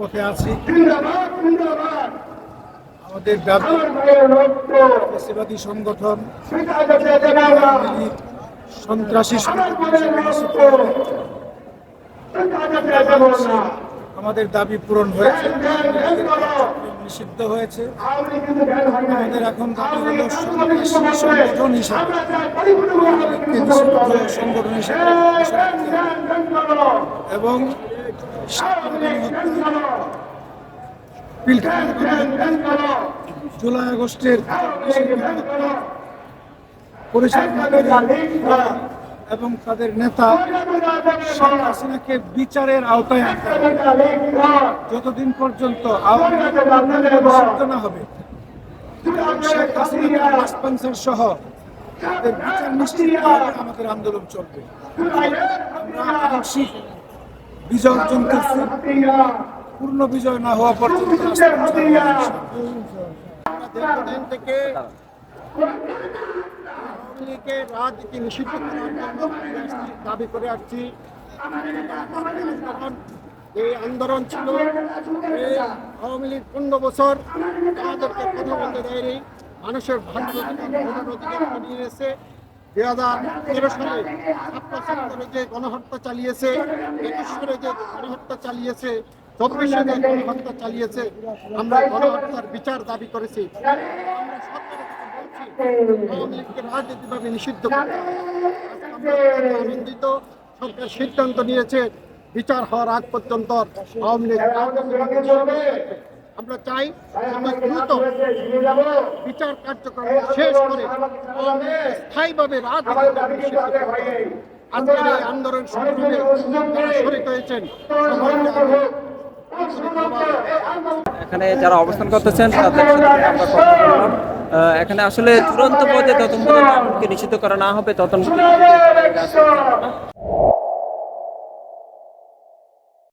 রাজপথে আছি। আমাদের দাবি সংগঠন সন্ত্রাসী সংগঠন হিসেবে আমাদের দাবি পূরণ হয়েছে। নিষিদ্ধ হয়েছে। হয় আমাদের এখন দাবি হলো সংগঠন হিসাবে। আমরা চাই পরিপূর্ণভাবে জুলাই আগস্টের এবং তাদের নেতা শেখ হাসিনাকে বিচারের আওতায় আনতে যতদিন পর্যন্ত না হবে, শেখ সহ বিচার নিশ্চিত আমাদের আন্দোলন চলবে। আমরা বিজয় অর্জন করছি। পূর্ণ বিজয় না হওয়া পর্যন্ত থেকে রাজনীতি নিষিদ্ধ করার জন্য দাবি করে আসছি এই আন্দোলন ছিল আওয়ামী লীগ পনেরো বছর আমাদেরকে কথা বলতে দেয়নি মানুষের ভাগ্য দুই হাজার তেরো সালে ছাত্র ছাত্ররা যে গণহত্যা চালিয়েছে একুশ সালে যে গণহত্যা চালিয়েছে চব্বিশে গণহত্যা চালিয়েছে, আমরা গণহত্যার বিচার দাবি করেছি। রাজনীতিভাবে নিষিদ্ধ আনন্দিত, সরকার সিদ্ধান্ত নিয়েছে, বিচার হওয়ার আগ পর্যন্ত আওয়ামী। আমরা চাই দ্রুত বিচার কার্যক্রম শেষ করে স্থায়ীভাবে করতে আজকের এই আন্দোলন সংগ্রামে হয়েছেন এখানে যারা অবস্থান করতেছেন, তাদের এখানে আসলে চূড়ান্ত পর্যায়ে তদন্ত নিষিদ্ধ করা না হবে, তদন্ত